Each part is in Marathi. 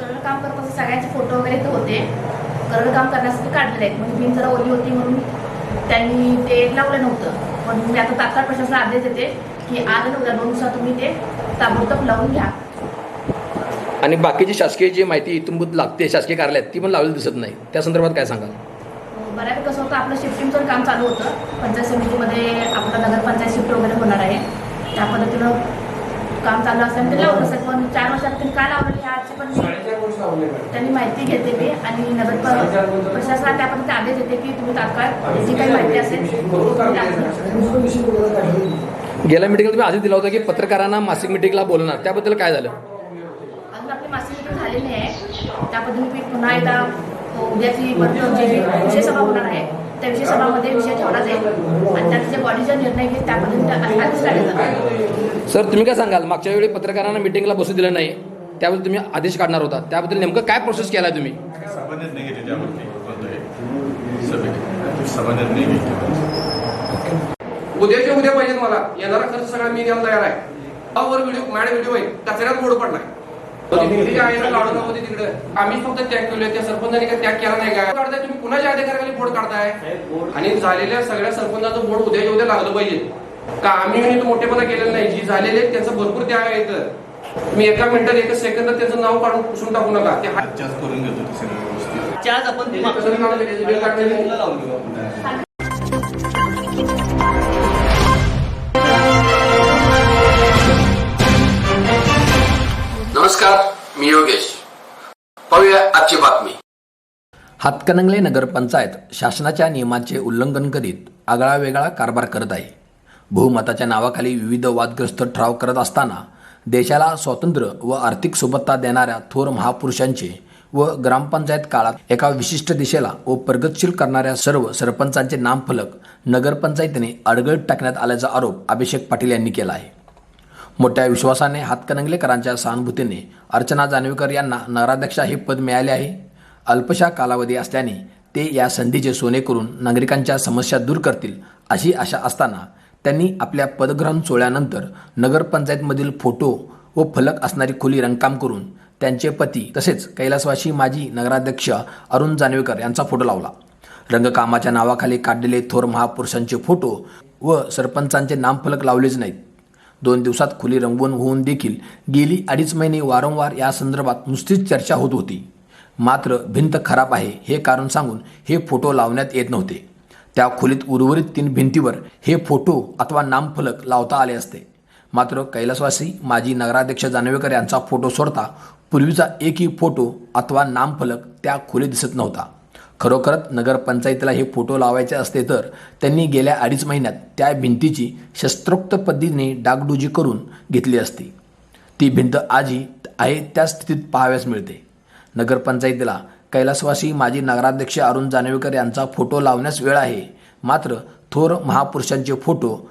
कलर काम करत असं सगळ्यांचे फोटो वगैरे तर होते. कलर काम करण्यासाठी काढलेले आहेत. म्हणजे भिंत जरा ओली होती म्हणून त्यांनी ते लावलं नव्हतं. पण मी आता तात्काळ प्रशासनाला आदेश देते की आज उद्या दोन दिवसात तुम्ही ते ताबडतोब लावून घ्या. आणि बाकीची शासकीय जी माहिती इथून लागते शासकीय कार्यालयात ती पण लावलेली दिसत नाही. त्या संदर्भात काय सांगाल? बऱ्यापैकी कसं होतं आपलं शिफ्टिंगचं काम चालू होतं. पंचायत समितीमध्ये आपलं नगरपंचायत शिफ्ट वगैरे होणार आहे. त्या पद्धतीनं काम चालू असल्यामुळे लावलं असेल. पण चार वर्षात काय लावलेली ह्याची पण त्यांनी माहिती घेते मी आणि नगर प- प्रशासनाला त्या पद्धतीने आदेश देते की तुम्ही तात्काळ जी काही माहिती असेल आपण- गेल्या मिटिंगला तुम्ही आधी दिला होता की पत्रकारांना मासिक मिटिंगला बोलणार. त्याबद्दल काय झालं? अजून आपली मासिक मीटिंग झालेली नाही आहे. त्या पद्धतीने मी पुन्हा एकदा उद्याची विषय सभा होणार आहे त्या विषय सभामध्ये विषय ठेवला जाईल. आणि त्यात जे बॉडीचा निर्णय घेईल त्या पद्धतीने आदेश सर तुम्ही काय सांगाल? मागच्या वेळी पत्रकारांना मिटिंगला बसू दिलं नाही. त्याबद्दल तुम्ही आदेश काढणार होता. त्याबद्दल नेमकं काय प्रोसेस केला तुम्ही? त्यावरती सभेत घेते उद्याच्या उद्या पाहिजेत मला. येणारा खर्च सगळा मी द्यायला तयार आहे. वर व्हिडिओ मॅड व्हिडिओ आहे. कचऱ्यात मोड पडलाय. भिंती आहे ना लाडू नको तिकडे. आम्ही फक्त त्याग केलोय त्या सरपंचाने काय त्याग केला नाही काय काढताय तुम्ही? कुणाच्या अधिकाराखाली बोर्ड काढताय? आणि झालेल्या सगळ्या सरपंचाचं बोर्ड उद्याच्या उद्या लागलं पाहिजे. का आम्ही मोठेपणा केलेला नाही? जी झालेले त्यांचं भरपूर त्याग आहे इथं. मी एका मिनिटात एका सेकंदात त्यांचं नाव काढून पुसून टाकू नका. ते हा- करून घेतो ते सगळं व्यवस्थित. आज आपण ते कसं नाही काढलं त्याची बिल टाकलेली नाही. लावून घेऊ आपण. नमस्कार मी योगेश. पाहूया आजची बातमी. हातकणंगले नगरपंचायत शासनाच्या नियमांचे उल्लंघन करीत आगळा वेगळा कारभार करत आहे. बहुमताच्या नावाखाली विविध वादग्रस्त ठराव करत असताना देशाला स्वातंत्र्य व आर्थिक सुबत्ता देणाऱ्या थोर महापुरुषांचे व ग्रामपंचायत काळात एका विशिष्ट दिशेला व प्रगतशील करणाऱ्या सर्व सरपंचांचे नामफलक नगरपंचायतीने अडगळीत टाकण्यात आल्याचा आरोप अभिषेक पाटील यांनी केला आहे. मोठ्या विश्वासाने हातकणंगलेकरांच्या सहानुभूतीने अर्चना जानवेकर यांना नगराध्यक्षा हे पद मिळाले आहे. अल्पशा कालावधी असल्याने ते या संधीचे सोने करून नागरिकांच्या समस्या दूर करतील अशी आशा असताना त्यांनी आपल्या पदग्रहण सोहळ्यानंतर नगरपंचायतमधील फोटो व फलक असणारी खोली रंगकाम करून त्यांचे पती तसेच कैलासवासी माजी नगराध्यक्ष अरुण जानवेकर यांचा फोटो लावला. रंगकामाच्या नावाखाली काढलेले थोर महापुरुषांचे फोटो व सरपंचांचे नामफलक लावलेच नाहीत. दोन दिवसात खुली रंगवून होऊन देखील गेली अडीच महिने वारंवार या संदर्भात नुसतीच चर्चा होत होती. मात्र भिंत खराब आहे हे कारण सांगून हे फोटो लावण्यात येत नव्हते. त्या खोलीत उर्वरित तीन भिंतीवर हे फोटो अथवा नामफलक लावता आले असते. मात्र कैलासवासी माजी नगराध्यक्ष जानवेकर यांचा फोटो सोडता पूर्वीचा एकही फोटो अथवा नामफलक त्या खोलीत दिसत नव्हता. खरोखरच नगरपंचायतीला हे फोटो लावायचे असते तर त्यांनी गेल्या अडीच महिन्यात त्या भिंतीची शस्त्रोक्त पद्धतीने डागडुजी करून घेतली असती. ती भिंत आजही आहे त्या स्थितीत पाहाव्यास मिळते. नगरपंचायतीला कैलासवासी माजी नगराध्यक्ष अरुण जानवेकर यांचा फोटो लावण्यास वेळ आहे. मात्र थोर महापुरुषांचे फोटो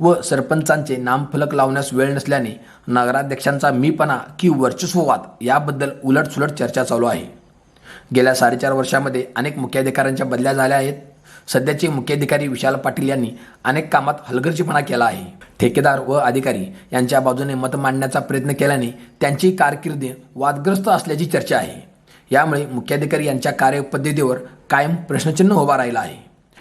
व सरपंचांचे नामफलक लावण्यास वेळ नसल्याने नगराध्यक्षांचा मीपणा की वर्चस्ववाद याबद्दल उलटसुलट चर्चा चालू आहे. गेल्या साडेचार वर्षामध्ये अनेक मुख्याधिकाऱ्यांच्या बदल्या झाल्या आहेत. सध्याचे मुख्याधिकारी विशाल पाटील यांनी अनेक कामात हलगर्जीपणा केला आहे. ठेकेदार व अधिकारी यांच्या बाजूने मत मांडण्याचा प्रयत्न केल्याने त्यांची कारकिर्दी वादग्रस्त असल्याची चर्चा आहे. यामुळे मुख्याधिकारी यांच्या कार्यपद्धतीवर कायम प्रश्नचिन्ह उभा राहिला आहे.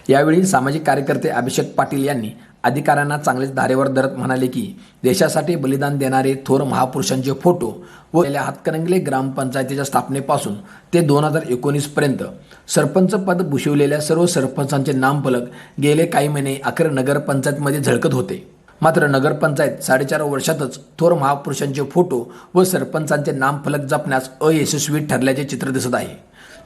यावेळी सामाजिक कार्यकर्ते अभिषेक पाटील यांनी अधिकाऱ्यांना चांगलेच धारेवर धरत म्हणाले की देशासाठी बलिदान देणारे थोर महापुरुषांचे फोटो व गेल्या हातकणंगले ग्रामपंचायतीच्या स्थापनेपासून ते दोन हजार एकोणीसपर्यंत सरपंच पद भूषवलेल्या सर्व सरपंचांचे नामफलक गेले काही महिने अखेर नगरपंचायतमध्ये झळकत होते. मात्र नगरपंचायत साडेचार वर्षातच थोर महापुरुषांचे फोटो व सरपंचांचे नामफलक जपण्यास अयशस्वी ठरल्याचे चित्र दिसत आहे.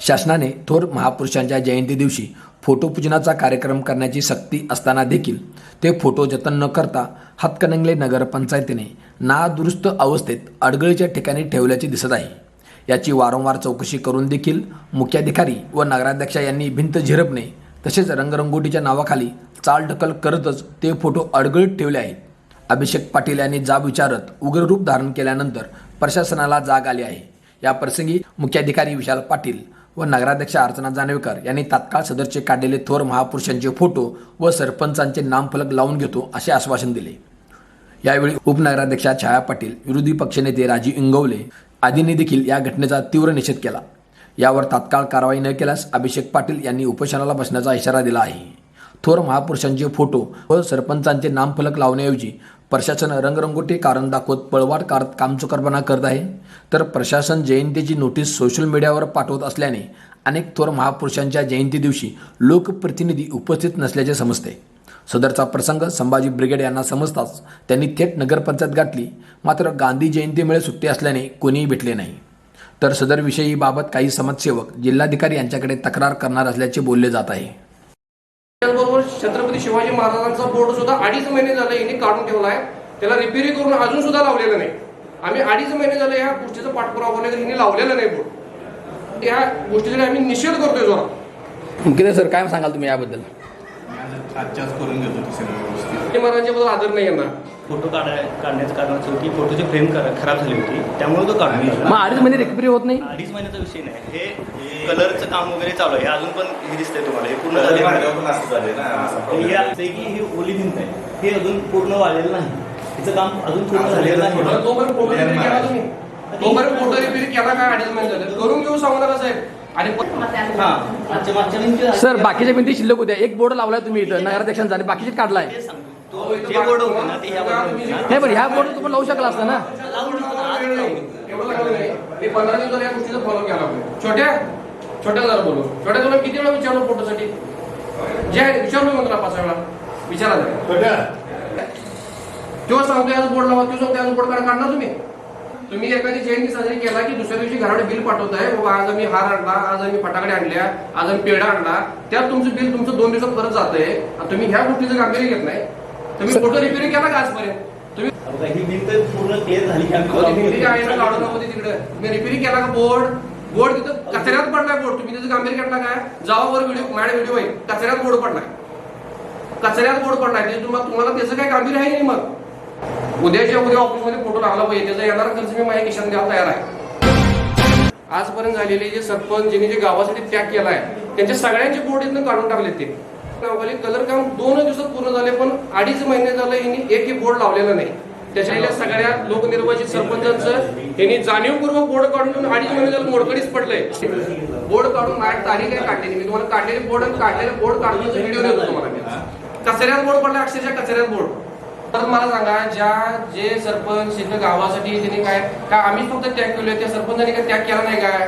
शासनाने थोर महापुरुषांच्या जयंती दिवशी फोटो पूजनाचा कार्यक्रम करण्याची सक्ती असताना देखील ते फोटो जतन न करता हातकणंगले नगरपंचायतीने नादुरुस्त अवस्थेत अडगळीच्या ठिकाणी ठेवल्याचे दिसत आहे. याची वारंवार चौकशी करून देखील मुख्याधिकारी व नगराध्यक्षा यांनी भिंत झिरपणे तसेच रंगरंगोटीच्या नावाखाली चालढकल करतच ते फोटो अडगळीत ठेवले आहेत. अभिषेक पाटील यांनी जाब विचारत उग्र रूप धारण केल्यानंतर प्रशासनाला जाग आली आहे. या प्रसंगी मुख्याधिकारी विशाल पाटील व नगराध्यक्ष अर्चना जानवेकर यांनी तात्काळ सदरचे काढलेले थोर महापुरुषांचे फोटो व सरपंचांचे नामफलक लावून घेतो असे आश्वासन दिले. यावेळी उपनगराध्यक्षा छाया पाटील विरोधी पक्षनेते राजी इंगवले आदींनी देखील या घटनेचा तीव्र निषेध केला. यावर तात्काळ कारवाई न केल्यास अभिषेक पाटील यांनी उपोषणाला बसण्याचा इशारा दिला आहे. थोर महापुरुषांचे फोटो व सरपंचांचे नामफलक लावण्याऐवजी प्रशासन रंगरंगोटी कारण दाखवत पळवाट कारत कामचुकारपणा करत आहे. तर प्रशासन जयंतीची नोटीस सोशल मीडियावर पाठवत असल्याने अनेक थोर महापुरुषांच्या जयंती दिवशी लोकप्रतिनिधी उपस्थित नसल्याचे समजते. सदरचा प्रसंग संभाजी ब्रिगेड यांना समजताच त्यांनी थेट नगरपंचायत गाठली. मात्र गांधी जयंतीमुळे सुट्टी असल्याने कोणीही भेटले नाही. तर सदर विषयी बाबत काही समाजसेवक जिल्हाधिकारी यांच्याकडे तक्रार करणार असल्याचे बोलले जात आहे. त्याचबरोबर छत्रपती शिवाजी महाराजांचा बोर्ड सुद्धा अडीच महिने झाले यांनी काढून ठेवलाय त्याला रिपेअरी करून अजून सुद्धा लावलेलं नाही. आम्ही अडीच महिने झाले या गोष्टीचा पाठपुरावा केला यांनी लावलेलं नाही बोर्ड. या गोष्टीसाठी आम्ही निषेध करतोय जोरात. किती सर काय सांगाल तुम्ही याबद्दल? आजच्याच करून घेतो ते सगळं व्यवस्थित. शिवाजी महाराजांच्या बद्दल आदर नाही यांना फोटो काढाय काढण्याचं कारण असं होती फोटोची फ्रेम खराब झाली होती. त्यामुळे तो काढून घेतला. मग अडीच महिने रिकव्हरी होत नाही? अडीच महिन्याचा विषय नाही. हे कलरचं काम वगैरे चालू आहे. हे अजून पण हे दिसतंय तुम्हाला. हे पूर्ण झाले नाही. हे. असं आहे की ही ओली भिंत आहे. हे अजून पूर्ण वाढलेलं नाही. हिचं काम अजून पूर्ण झालेलं नाही. तोपर्यंत फोटो रिपेअरी केला तुम्ही. तोपर्यंत फोटो रिपेअरी केला काय अडीच महिने झाले? करून घेऊ सांगू नका साहेब. आणि पण- हा. मागच्या मागच्या भिंती झाल्या. सर बाकीच्या भिंती शिल्लक होत्या. एक बोर्ड लावलाय तुम्ही इथं. नगराध्यक्षांचा आणि बाकीचे काढलाय. सांगतो. जे बोर्ड होते ना ते ह्या बोर्ड होते. ना नाही पण ह्या बोर्ड तुम्ही लावू शकला असता ना. मी पंधरा दिवसाला या गोष्टीचा फॉलो केला. छोट्या छोट्या जरा बोलू. छोट्या तुला किती वेळा विचारलो फोटोसाठी? जे विचारलो मी तुला पाच वेळा. विचारा. तो सांगतोय आज बोर्ड लावा तू सांगतोय आज बोर्ड काढ. काढणार तुम्ही? तुम्ही एखादी जयंती साजरी केला की दुसऱ्या दिवशी घराकडे बिल पाठवताय बाबा आज आम्ही हार आणला आज आम्ही फटाकडे आणल्या आज आम्ही पेढा आणला. त्यात तुमचं बिल तुमचं दोन दिवसात परत जातंय. आणि तुम्ही ह्या गोष्टीचं गांभीर्य घेत नाही. तुम्ही फोटो रिपेअरिंग केला का आजपर्यंत? तुम्ही ही भिंत पूर्ण क्लिअर झाली ते तिकडे. तुम्ही रिपेअरिंग केला का बोर्ड बोर्ड तिथं कचऱ्यात पडलाय बोर्ड तुम्ही त्याचं गांभीर्य घेतला काय? जावावर व्हिडिओ माझ्या व्हिडिओ आहे. कचऱ्यात बोर्ड पडलाय. कचऱ्यात बोर्ड पडलाय. ते तुम्हाला तुम्हाला त्याचं काय गांभीर्य आहे नाही मग. उद्याच्या उद्या ऑफिसमध्ये फोटो लागला पाहिजे त्याचा येणारा खर्च मी माझ्या खिशात द्यायला तयार आहे. आजपर्यंत झालेले जे सरपंच ज्यांनी जे गावासाठी त्याग केलाय त्यांच्या सगळ्यांचे बोर्ड इथनं काढून टाकले ते. गावाखाली कलर काम दोन दिवसात पूर्ण झाले पण अडीच महिने झाले यांनी एकही बोर्ड लावलेला नाही. त्याच्या सगळ्या लोकनिर्वाचित सरपंचांचं यांनी जाणीवपूर्वक बोर्ड काढून अडीच महिने झाले मोडकडीच पडलंय. बोर्ड काढून माझ्या तारीख आहे काढलेली मी तुम्हाला काढलेले बोर्ड आणि काढलेले बोर्ड काढण्याचा व्हिडिओ देतो तुम्हाला कचऱ्यात बोर्ड पडला अक्षरशः कचऱ्यात बोर्ड परत मला सांगा ज्या जे सरपंच गावासाठी त्यांनी काय का आम्ही फक्त त्याग केलोय त्या सरपंचांनी काय त्याग केला नाही काय?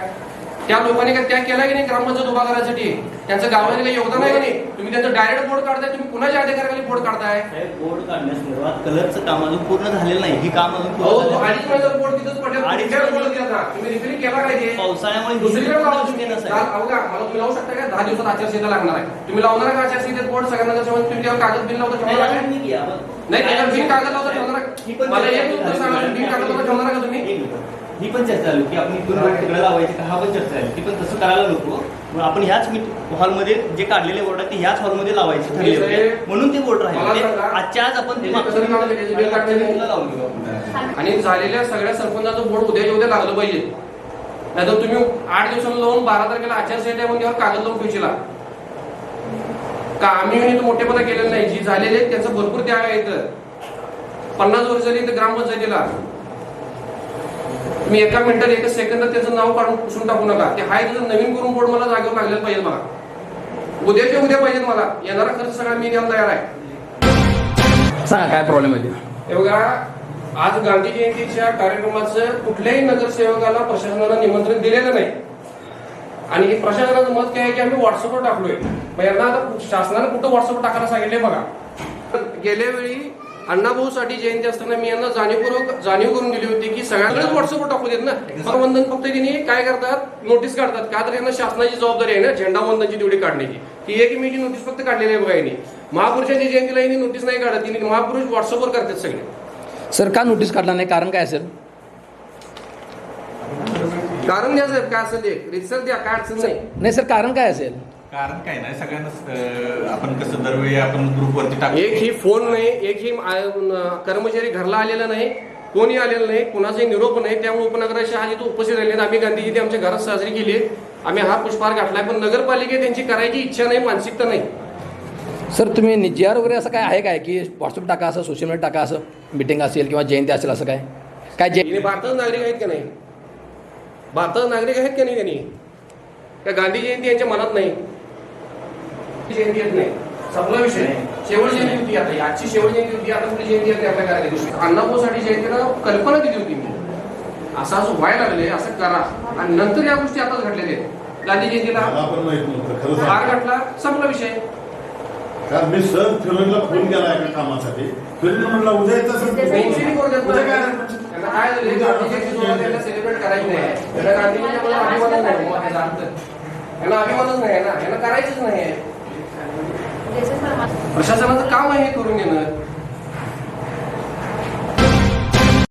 त्या लोकांनी काय त्याग केला की नाही ग्रामपंचायत उभा करायसाठी? त्यांचं गावाने काही योगदान आहे का नाही? तुम्ही त्यांचं डायरेक्ट बोर्ड काढताय तुम्ही कुणाच्या अधिकाराखाली बोर्ड काढताय? बोर्ड काढण्यासंदर्भात कलरचं काम अजून पूर्ण झालेलं नाही. ही काम अजून अडीच. महिन्याचा बोर्ड तिथंच पडले. अडीच अडीच बोर्ड केला तुम्ही रिपेअरिंग केला काय ते? पावसाळ्यामुळे दुसरीकडे लावा तुम्ही. का, मला तुम्ही लावू शकता का दहा दिवसात आचारसंहिता लागणार आहे. तुम्ही लावणार का आचारसंहितेत बोर्ड सगळ्यांना कसं तुम्ही त्यावर कागद बिल लावता ठेवणार नाही, त्याच्यावर बिल कागद लावता ठेवणार का? मला एक उत्तर. सांगा बिल कागद लावता ठेवणार का तुम्ही. ही पण चर्चा झाली की आपण बोर्ड तिकडे लावायचे का हा पण चर्चा झाली. ती पण तसं करायला नको. मग आपण ह्याच हॉलमध्ये जे काढलेले बोर्ड आहेत ते ह्याच हॉलमध्ये लावायचे. ठरले होते साहेब, म्हणून ते बोर्ड राहिले. सांगा, आजच्या आज आपण ते मागच्या लावून घेऊ आपण. आणि झालेल्या सगळ्या सरपंचाचं बोर्ड उद्याच्या उद्या लागलं पाहिजे. नाहीतर तुम्ही आठ दिवसांना लावून बारा तारखेला आचारसंहिता त्यावर कागद लावून ठेवशीला का आम्ही तो मोठेपणा केलेला नाही. जी झालेले आहेत त्यांचं भरपूर त्याग आहे इथं. पन्नास वर्ष झाली इथं ग्रामपंचायतीला. तुम्ही एका मिनिटात एका सेकंदात त्याचं नाव काढून पुसून टाकू नका. ते हाय तिथं नवीन करून बोर्ड मला जागेवर लागलेलं पाहिजे मला उद्याच्या उद्या पाहिजेत मला. येणारा खर्च सगळा मी द्यायला तयार आहे. सांगा काय प्रॉब्लेम आहे ते? बघा आज गांधी जयंतीच्या कार्यक्रमाचं कुठल्याही नगरसेवकाला प्रशासनाला निमंत्रण दिलेलं नाही. आणि हे प्रशासनाचं मत काय आहे की आम्ही व्हॉट्सअपवर टाकलोय. मग यांना आता शासनाने कुठं व्हॉट्सअपवर टाकायला सांगितले बघा. गेल्या वेळी अण्णाभाऊसाठी जयंती असताना मी यांना जाणीवपूर्वक जाणीव करून दिली होती की सगळ्यांनाच व्हॉट्सअपवर टाकू देत ना. वंदन फक्त तिने काय करतात? नोटीस काढतात. का तर यांना शासनाची जबाबदारी आहे ना झेंडा वंदनची तेवढी काढण्याची. ती एक मी नोटीस फक्त काढलेली आहे बघा यांनी. महापुरुषांची जयंतीला यांनी नोटीस नाही काढत. तिने महापुरुष व्हॉट्सअपवर करतात सगळे. सर का नोटीस काढला नाही? कारण काय असेल कारण द्या साहेब काय असेल ते? रितसर द्या. काय अडचण नाही. नाही सर कारण काय असेल? कारण काय नाही सगळ्यांना आपण कसं दरवेळी आपण ग्रुपवरती टाकतो. एक ही फोन नाही एक ही आ- कर्मचारी घरला आलेला नाही कोणी आलेलं नाही कुणाचाही निरोप नाही त्यामुळे उपनगराचे आज इथं उपस्थित राहिले आहेत. आम्ही गांधी जयंती आमच्या घरात साजरी केली आहे. आम्ही हा पुष्पहार घातलाय पण नगरपालिकेत त्यांची करायची इच्छा नाही मानसिकता नाही. सर तुम्ही आर वगैरे असं काय आहे काय? की व्हॉट्सअप टाका असं सोशल मीडिया टाका असं मिटिंग असेल किंवा जयंती असेल असं काय? काय जे हिने भारताचे नागरिक आहेत का नाही? भारतात नागरिक आहेत का नाही त्यांनी? त्या गांधी जयंती यांच्या मनात नाही? जयंती येत नाही. संपला विषय शेवट जयंती होती आता ही आजची शेवट जयंती होती आता पुढे जयंती येते आपल्या कार्यक्रम अण्णाभाऊसाठी जयंतीला कल्पना दिली होती मी? असं असं व्हायला लागले असं करा. आणि नंतर या गोष्टी आताच घडलेल्या आहेत. गांधी जयंतीला मला पण माहीत नव्हतं खरं हार घातला संपला विषय. कारण मी सर फिरोजला फोन केला एका कामासाठी. फिरोज म्हणला उद्या येत. काय? झालं गांधी जयंती सेलिब्रेट करायची नाही. त्यांना गांधीजींच्या मला अभिमानच नाही. अर्थ. त्यांना अभिमानच नाही ना. यांना करायचंच नाही प्रशासनाचं काम आहे हे करून घेणं.